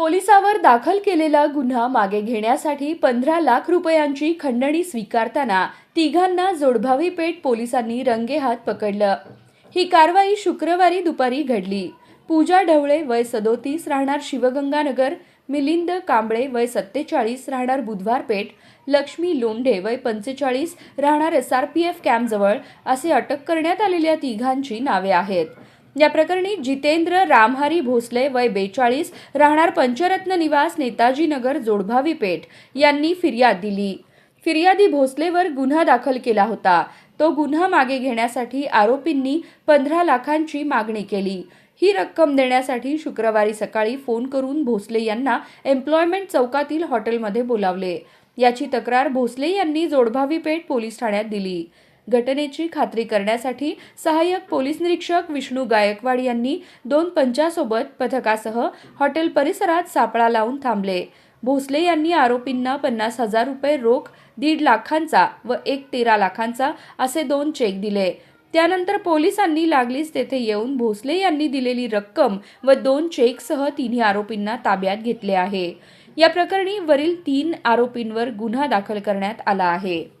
पोलिसावर दाखल केलेला गुन्हा मागे घेण्यासाठी पंधरा लाख रुपयांची खंडणी स्वीकारताना तिघांना जोडभावी पेठ पोलिसांनी रंगेहात पकडलं. ही कारवाई शुक्रवारी दुपारी घडली. पूजा ढवळे वय सदोतीस राहणार शिवगंगानगर मिलिंद कांबळे वय सत्तेचाळीस राहणार बुधवार पेठ लक्ष्मी लोंढे वय पंचेचाळीस राहणार एस आर पी एफ कॅम्पजवळ असे अटक करण्यात आलेल्या तिघांची नावे आहेत. या प्रकरणी जितेंद्र रामहारी भोसले वय बेचाळीस राहणार पंचरत्न निवास नेताजी नगर जोडभावी पेठ यांनी फिर्याद दिली. फिर्यादी भोसलेवर गुन्हा दाखल केला होता. तो गुन्हा मागे घेण्यासाठी आरोपींनी पंधरा लाखांची मागणी केली. ही रक्कम देण्यासाठी शुक्रवारी सकाळी फोन करून भोसले यांना एम्प्लॉयमेंट चौकातील हॉटेलमध्ये बोलावले. याची तक्रार भोसले यांनी जोडभावी पेठ पोलीस ठाण्यात दिली. घटनेची खात्री करण्यासाठी सहाय्यक पोलीस निरीक्षक विष्णू गायकवाड यांनी दोन पंचासोबत पथकासह हॉटेल परिसरात सापळा लावून थांबले. भोसले यांनी आरोपींना पन्नास हजार रुपये रोख दीड लाखांचा व एक तेरा लाखांचा असे दोन चेक दिले. त्यानंतर पोलिसांनी लागलीच तेथे येऊन भोसले यांनी दिलेली रक्कम व दोन चेकसह तिन्ही आरोपींना ताब्यात घेतले आहे. या प्रकरणी वरील तीन आरोपींवर गुन्हा दाखल करण्यात आला आहे.